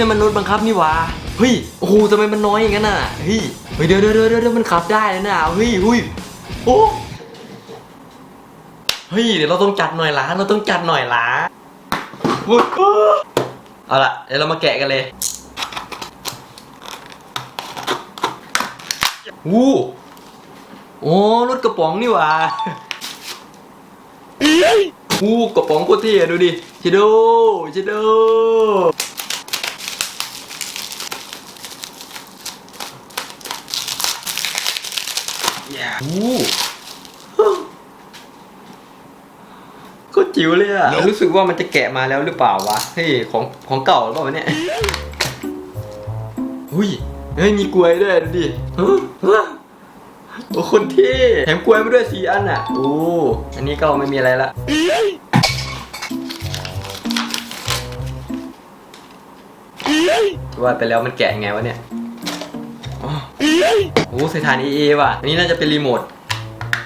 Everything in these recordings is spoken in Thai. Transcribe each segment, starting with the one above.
เนี่ยมันรถบังคับนี่หว่าเฮ้ยโอ้โหทำไมมันน้อยอย่างนั้นน่ะเฮ้ยเฮ้ยเดี๋ยวเดี๋ยวเดี๋ยวเดี๋ยวมันขับได้แล้วนะเฮ้ยเฮ้ยโอ้เฮ้ยเดี๋ยวเราต้องจัดหน่อยละเราต้องจัดหน่อยละวุ้ยเอาละเดี๋ยวเรามาแกะกันเลยวู้โอ้รถกระป๋องนี่หว่าอู้กระป๋องโคตรเท่อะดูดิชิโดชิโด อู้โคตรจิ๋วเลยอะรู้สึกว่ามันจะแกะมาแล้วหรือเปล่าวะเฮ้ยของของเก่าหรือเปล่าวะเนี่ยหุ้ยเฮ้ยมีกลวยด้วยดูดิฮะฮะโอ้คนเท่แถมกลวยมาด้วยสี่อันอะโอ้อันนี้ก็ไม่มีอะไรละว่าไปแล้วมันแกะยังไงวะเนี่ยอ๋อ โอ้ใส่ฐาน AA ว่ะ อันนี้น่าจะเป็นรีโมท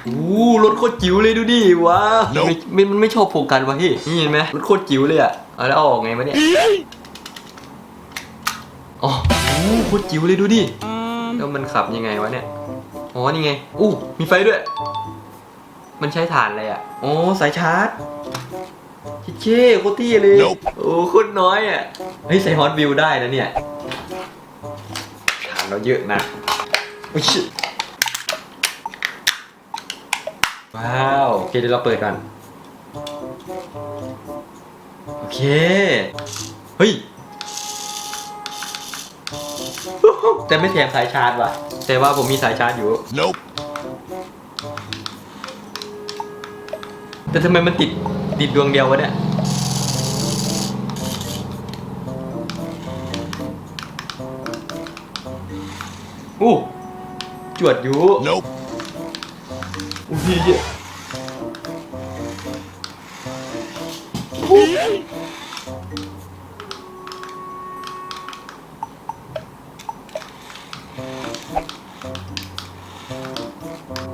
อู้รถโคตรจิ๋วเลยดูดิว้าวไม่ไม่มันไม่ชอบโฟกัสวะพี่นี่เห็นไหมรถโคตรจิ๋วเลยอะเอาแล้วเอาออกไงวะเนี่ยอ๋ออู้โคตรจิ๋วเลยดูดิแล้วมันขับยังไงวะเนี่ยอ๋อนี่ไงอู้มีไฟด้วย มันใช้ฐานอะไรอะอ๋อสายชาร์จชิเช่โคตรเที่เลย Nope โอ้โคตรน้อยอะเฮ้ยใส่ฮอตวิวได้นะเนี่ยฐานเราเยอะนะ อุ๊ยชิว้าว โอเคเดี๋ยวเราเปิดก่อนโอเค เฮ้ย แต่ไม่แถมสายชาร์จว่ะ แต่ว่าผมมีสายชาร์จอยู่ Nope. แต่ทำไมมันติดติดดวงเดียววะเนี่ย อู้ จวดอยู่ Nope. อู้พี่เหี้ย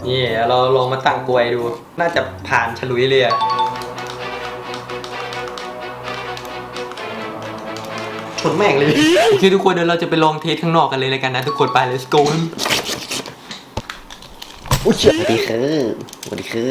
นี่เราลองมาตั้งกลวยดู น่าจะผ่านฉลุยเลยอะชนแม่งเลย โอเคทุกคนเดี๋ยวเราจะไปลองเทสข้างนอกกันเลยแล้วกันนะ ทุกคนไป let's go อุ้ยสวัสดีคือสวัสดีคือ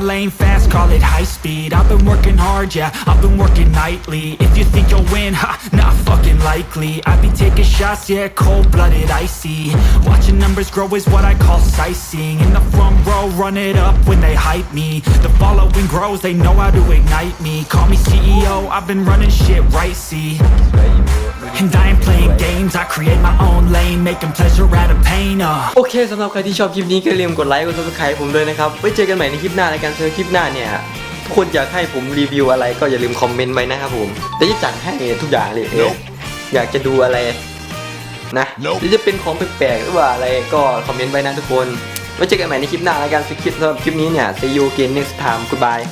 my lane fast, call it high speed. I've been working hard, yeah, I've been working nightly. If you think you'll win, ha, not fucking likely. I be taking shots, yeah, cold-blooded, icy. Watching numbers grow is what I call sightseeing. In the front row, run it up when they hype me. The following grows, they know how to ignite me. Call me CEO, I've been running shit right, see And I ain't playing games, I create my own lane Making pleasure out of pain, uh โอเคสำหรับใครที่ชอบคลิปนี้ก็อย่าลืมกดไลค์กด subscribe ผมด้วยนะครับ ไว้เจอกันใหม่ในคลิปหน้าในการเจอคลิปหน้าเนี่ยทุกคนอยากให้ผมรีวิวอะไรก็อย่าลืมคอมเมนต์ไว้นะครับผมแต่จะจัดให้ทุกอย่างเลยเอออยากจะดูอะไรนะ Nope หรือจะเป็นของแปลกๆหรือว่าอะไรก็คอมเมนต์ไว้นะทุกคน ไว้เจอกันใหม่ในคลิปหน้าในการสคริปต์สำหรับคลิปนี้เนี่ย see you again next time goodbye